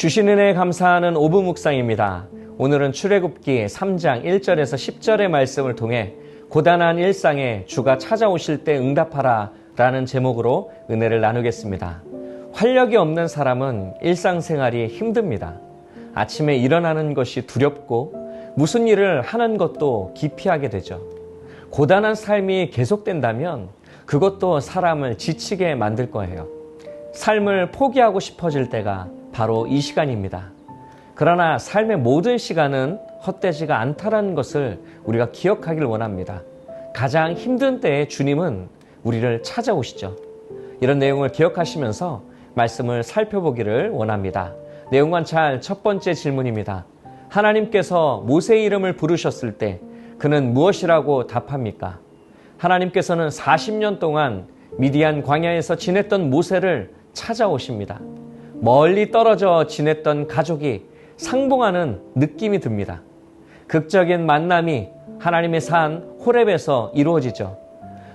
주신 은혜에 감사하는 오부 묵상입니다. 오늘은 출애굽기 3장 1절에서 10절의 말씀을 통해 고단한 일상에 주가 찾아오실 때 응답하라 라는 제목으로 은혜를 나누겠습니다. 활력이 없는 사람은 일상생활이 힘듭니다. 아침에 일어나는 것이 두렵고 무슨 일을 하는 것도 기피하게 되죠. 고단한 삶이 계속된다면 그것도 사람을 지치게 만들 거예요. 삶을 포기하고 싶어질 때가 바로 이 시간입니다. 그러나 삶의 모든 시간은 헛되지가 않다라는 것을 우리가 기억하길 원합니다. 가장 힘든 때에 주님은 우리를 찾아오시죠. 이런 내용을 기억하시면서 말씀을 살펴보기를 원합니다. 내용 관찰 첫 번째 질문입니다. 하나님께서 모세의 이름을 부르셨을 때 그는 무엇이라고 답합니까? 하나님께서는 40년 동안 미디안 광야에서 지냈던 모세를 찾아오십니다. 멀리 떨어져 지냈던 가족이 상봉하는 느낌이 듭니다. 극적인 만남이 하나님의 산 호렙에서 이루어지죠.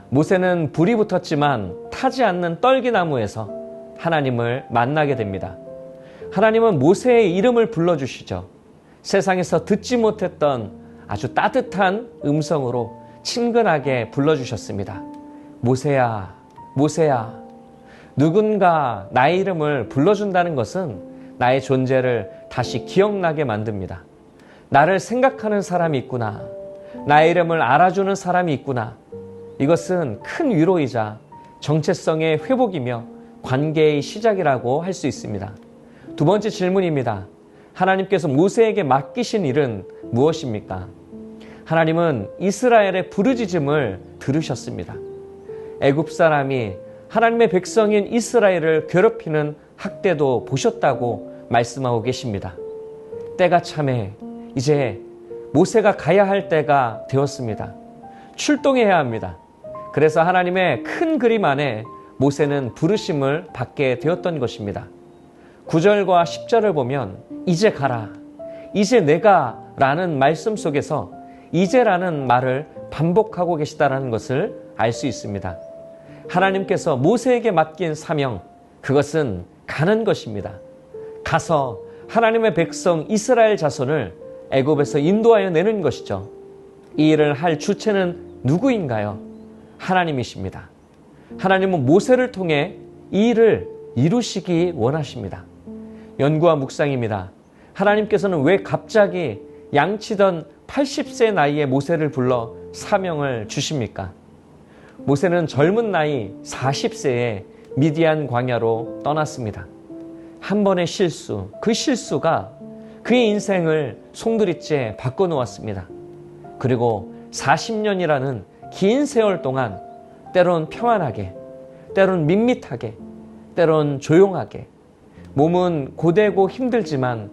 모세는 불이 붙었지만 타지 않는 떨기나무에서 하나님을 만나게 됩니다. 하나님은 모세의 이름을 불러주시죠. 세상에서 듣지 못했던 아주 따뜻한 음성으로 친근하게 불러주셨습니다. 모세야, 모세야. 누군가 나의 이름을 불러준다는 것은 나의 존재를 다시 기억나게 만듭니다. 나를 생각하는 사람이 있구나. 나의 이름을 알아주는 사람이 있구나. 이것은 큰 위로이자 정체성의 회복이며 관계의 시작이라고 할 수 있습니다. 두 번째 질문입니다. 하나님께서 모세에게 맡기신 일은 무엇입니까? 하나님은 이스라엘의 부르짖음을 들으셨습니다. 애굽 사람이 하나님의 백성인 이스라엘을 괴롭히는 학대도 보셨다고 말씀하고 계십니다. 때가 참해 이제 모세가 가야 할 때가 되었습니다. 출동해야 합니다. 그래서 하나님의 큰 그림 안에 모세는 부르심을 받게 되었던 것입니다. 9절과 10절을 보면 이제 가라. 이제 내가 라는 말씀 속에서 이제라는 말을 반복하고 계시다라는 것을 알 수 있습니다. 하나님께서 모세에게 맡긴 사명, 그것은 가는 것입니다. 가서 하나님의 백성 이스라엘 자손을 애굽에서 인도하여 내는 것이죠. 이 일을 할 주체는 누구인가요? 하나님이십니다. 하나님은 모세를 통해 이 일을 이루시기 원하십니다. 연구와 묵상입니다. 하나님께서는 왜 갑자기 양치던 80세 나이의 모세를 불러 사명을 주십니까? 모세는 젊은 나이 40세에 미디안 광야로 떠났습니다. 한 번의 실수, 그 실수가 그의 인생을 송두리째 바꿔놓았습니다. 그리고 40년이라는 긴 세월 동안 때론 평안하게, 때론 밋밋하게, 때론 조용하게, 몸은 고되고 힘들지만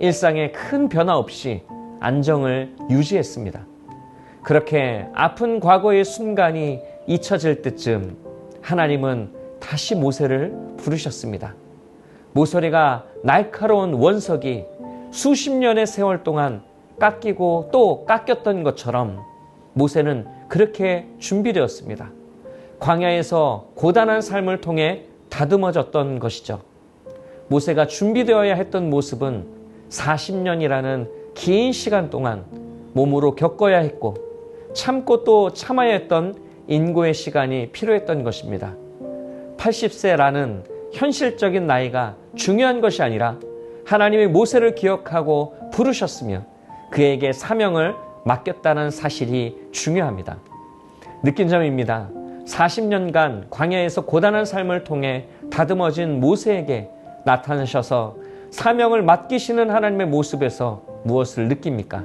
일상에 큰 변화 없이 안정을 유지했습니다. 그렇게 아픈 과거의 순간이 잊혀질 때쯤 하나님은 다시 모세를 부르셨습니다. 모서리가 날카로운 원석이 수십 년의 세월 동안 깎이고 또 깎였던 것처럼 모세는 그렇게 준비되었습니다. 광야에서 고단한 삶을 통해 다듬어졌던 것이죠. 모세가 준비되어야 했던 모습은 40년이라는 긴 시간 동안 몸으로 겪어야 했고 참고 또 참아야 했던 인고의 시간이 필요했던 것입니다. 80세라는 현실적인 나이가 중요한 것이 아니라 하나님의 모세를 기억하고 부르셨으며 그에게 사명을 맡겼다는 사실이 중요합니다. 느낀 점입니다. 40년간 광야에서 고단한 삶을 통해 다듬어진 모세에게 나타나셔서 사명을 맡기시는 하나님의 모습에서 무엇을 느낍니까?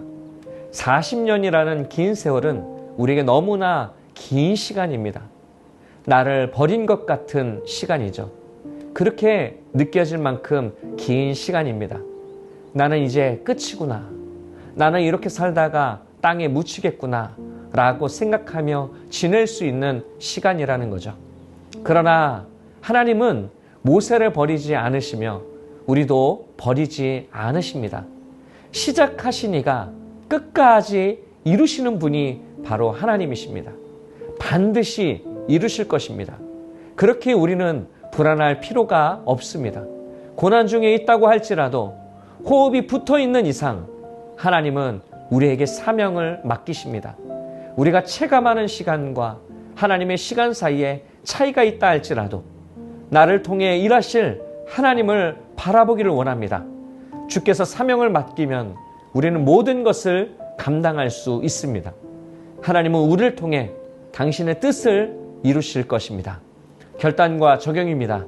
40년이라는 긴 세월은 우리에게 너무나 긴 시간입니다. 나를 버린 것 같은 시간이죠. 그렇게 느껴질 만큼 긴 시간입니다. 나는 이제 끝이구나. 나는 이렇게 살다가 땅에 묻히겠구나. 라고 생각하며 지낼 수 있는 시간이라는 거죠. 그러나 하나님은 모세를 버리지 않으시며 우리도 버리지 않으십니다. 시작하시니가 끝까지 이루시는 분이 바로 하나님이십니다. 반드시 이루실 것입니다. 그렇게 우리는 불안할 필요가 없습니다. 고난 중에 있다고 할지라도 호흡이 붙어 있는 이상 하나님은 우리에게 사명을 맡기십니다. 우리가 체감하는 시간과 하나님의 시간 사이에 차이가 있다 할지라도 나를 통해 일하실 하나님을 바라보기를 원합니다. 주께서 사명을 맡기면 우리는 모든 것을 감당할 수 있습니다. 하나님은 우리를 통해 당신의 뜻을 이루실 것입니다. 결단과 적용입니다.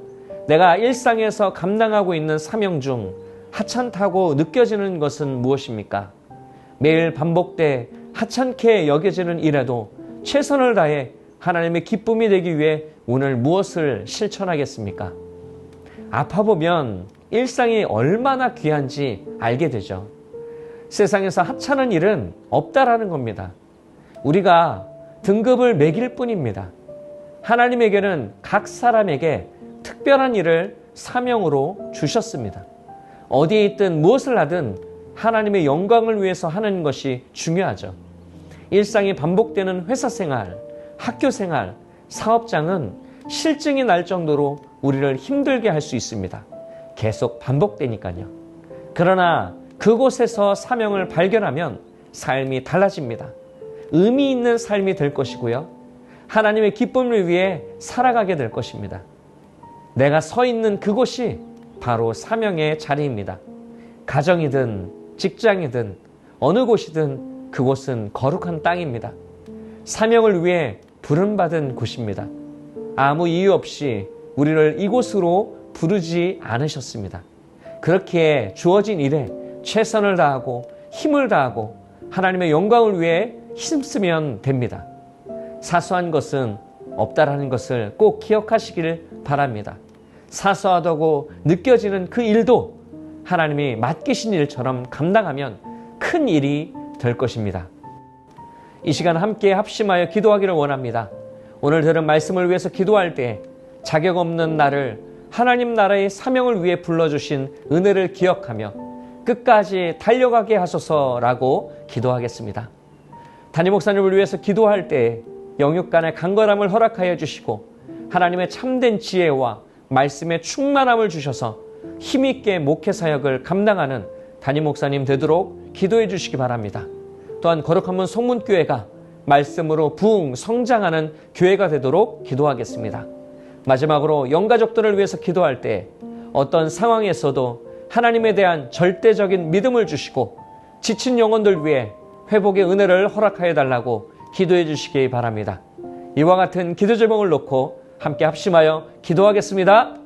내가 일상에서 감당하고 있는 사명 중 하찮다고 느껴지는 것은 무엇입니까? 매일 반복돼 하찮게 여겨지는 일에도 최선을 다해 하나님의 기쁨이 되기 위해 오늘 무엇을 실천하겠습니까? 아파보면 일상이 얼마나 귀한지 알게 되죠. 세상에서 하찮은 일은 없다라는 겁니다. 우리가 등급을 매길 뿐입니다. 하나님에게는 각 사람에게 특별한 일을 사명으로 주셨습니다. 어디에 있든 무엇을 하든 하나님의 영광을 위해서 하는 것이 중요하죠. 일상이 반복되는 회사 생활, 학교 생활, 사업장은 실증이 날 정도로 우리를 힘들게 할 수 있습니다. 계속 반복되니까요. 그러나 그곳에서 사명을 발견하면 삶이 달라집니다. 의미 있는 삶이 될 것이고요. 하나님의 기쁨을 위해 살아가게 될 것입니다. 내가 서 있는 그곳이 바로 사명의 자리입니다. 가정이든 직장이든 어느 곳이든 그곳은 거룩한 땅입니다. 사명을 위해 부름받은 곳입니다. 아무 이유 없이 우리를 이곳으로 부르지 않으셨습니다. 그렇게 주어진 일에 최선을 다하고 힘을 다하고 하나님의 영광을 위해 힘쓰면 됩니다. 사소한 것은 없다라는 것을 꼭 기억하시길 바랍니다. 사소하다고 느껴지는 그 일도 하나님이 맡기신 일처럼 감당하면 큰 일이 될 것입니다. 이 시간 함께 합심하여 기도하기를 원합니다. 오늘 들은 말씀을 위해서 기도할 때 자격 없는 나를 하나님 나라의 사명을 위해 불러주신 은혜를 기억하며 끝까지 달려가게 하소서라고 기도하겠습니다. 담임 목사님을 위해서 기도할 때 영육 간의 강건함을 허락하여 주시고 하나님의 참된 지혜와 말씀의 충만함을 주셔서 힘있게 목회 사역을 감당하는 담임 목사님 되도록 기도해 주시기 바랍니다. 또한 거룩한 문 송문교회가 말씀으로 부흥 성장하는 교회가 되도록 기도하겠습니다. 마지막으로 영가족들을 위해서 기도할 때 어떤 상황에서도 하나님에 대한 절대적인 믿음을 주시고 지친 영혼들 위해 회복의 은혜를 허락하여 달라고 기도해 주시기 바랍니다. 이와 같은 기도 제목을 놓고 함께 합심하여 기도하겠습니다.